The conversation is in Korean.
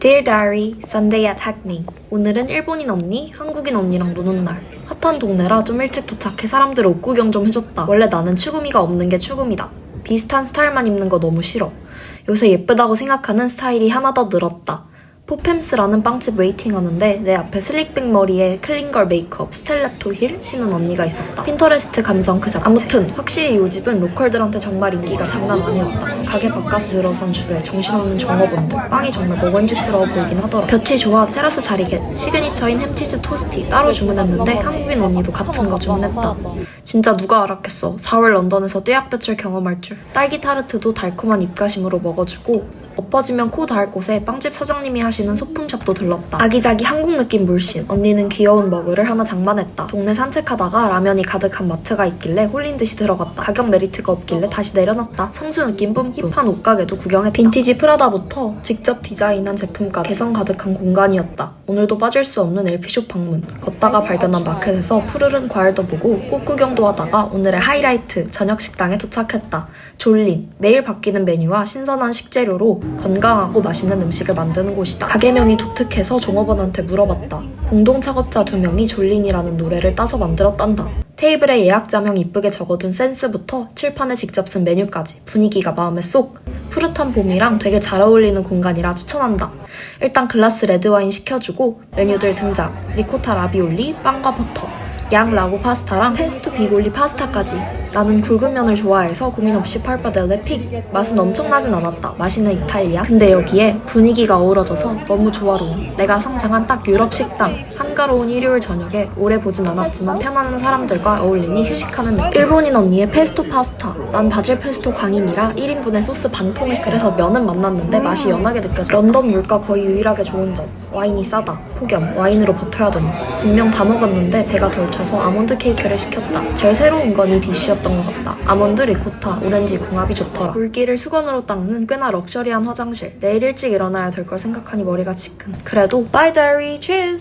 Dear Diary, Sunday at Hackney. 오늘은 일본인 언니, 한국인 언니랑 노는 날. 핫한 동네라 좀 일찍 도착해 사람들 옷 구경 좀 해줬다. 원래 나는 추구미가 없는 게 추구미다. 비슷한 스타일만 입는 거 너무 싫어. 요새 예쁘다고 생각하는 스타일이 하나 더 늘었다. 포팸스라는 빵집 웨이팅 하는데 내 앞에 슬릭백 머리에 클린걸 메이크업, 스텔레토 힐 신은 언니가 있었다. 핀터레스트 감성 그 자체. 아무튼 확실히 이 집은 로컬들한테 정말 인기가 장난 아니었다. 가게 바깥에 들어선 줄에 정신없는 종업원들. 빵이 정말 먹음직스러워 보이긴 하더라. 볕이 좋아 테라스 자리겟. 시그니처인 햄치즈 토스티 따로 주문했는데 한국인 언니도 같은 거 주문했다. 진짜 누가 알았겠어. 4월 런던에서 떼약볕을 경험할 줄. 딸기 타르트도 달콤한 입가심으로 먹어주고 엎어지면 코 닿을 곳에 빵집 사장님이 하시는 소품샵도 들렀다. 아기자기 한국 느낌 물씬. 언니는 귀여운 머그를 하나 장만했다. 동네 산책하다가 라면이 가득한 마트가 있길래 홀린 듯이 들어갔다. 가격 메리트가 없길래 다시 내려놨다. 성수 느낌 뿜뿜. 힙한 옷가게도 구경했다. 빈티지 프라다부터 직접 디자인한 제품까지 개성 가득한 공간이었다. 오늘도 빠질 수 없는 LP숍 방문. 걷다가 발견한 마켓에서 푸르른 과일도 보고 꽃 구경도 하다가 오늘의 하이라이트 저녁 식당에 도착했다. 졸린. 매일 바뀌는 메뉴와 신선한 식재료로 건강하고 맛있는 음식을 만드는 곳이다. 가게명이 독특해서 종업원한테 물어봤다. 공동 창업자 두 명이 졸린이라는 노래를 따서 만들었단다. 테이블에 예약자명 이쁘게 적어둔 센스부터 칠판에 직접 쓴 메뉴까지 분위기가 마음에 쏙. 푸릇한 봄이랑 되게 잘 어울리는 공간이라 추천한다. 일단 글라스 레드와인 시켜주고 메뉴들 등장. 리코타 라비올리, 빵과 버터. 양 라구 파스타랑 페스토 비골리 파스타까지 나는 굵은 면을 좋아해서 고민 없이 팔바델레 픽. 맛은 엄청나진 않았다. 맛있는 이탈리아. 근데 여기에 분위기가 어우러져서 너무 조화로운 내가 상상한 딱 유럽 식당. 한가로운 일요일 저녁에 오래 보진 않았지만 편안한 사람들과 어울리니 휴식하는 느낌. 일본인 언니의 페스토 파스타. 난 바질 페스토 광인이라 1인분에 소스 반 통을 쓰 그래서 면은 만났는데 맛이 연하게 느껴져. 런던 물가 거의 유일하게 좋은 점. 와인이 싸다. 폭염. 와인으로 버텨야 되니. 분명 다 먹었는데 배가 덜 차서 아몬드 케이크를 시켰다. 제일 새로운 건 이 디쉬였던 것 같다. 아몬드 리코타 오렌지 궁합이 좋더라. 물기를 수건으로 닦는 꽤나 럭셔리한 화장실. 내일 일찍 일어나야 될 걸 생각하니 머리가 지끈. 그래도 바이 다이리 치즈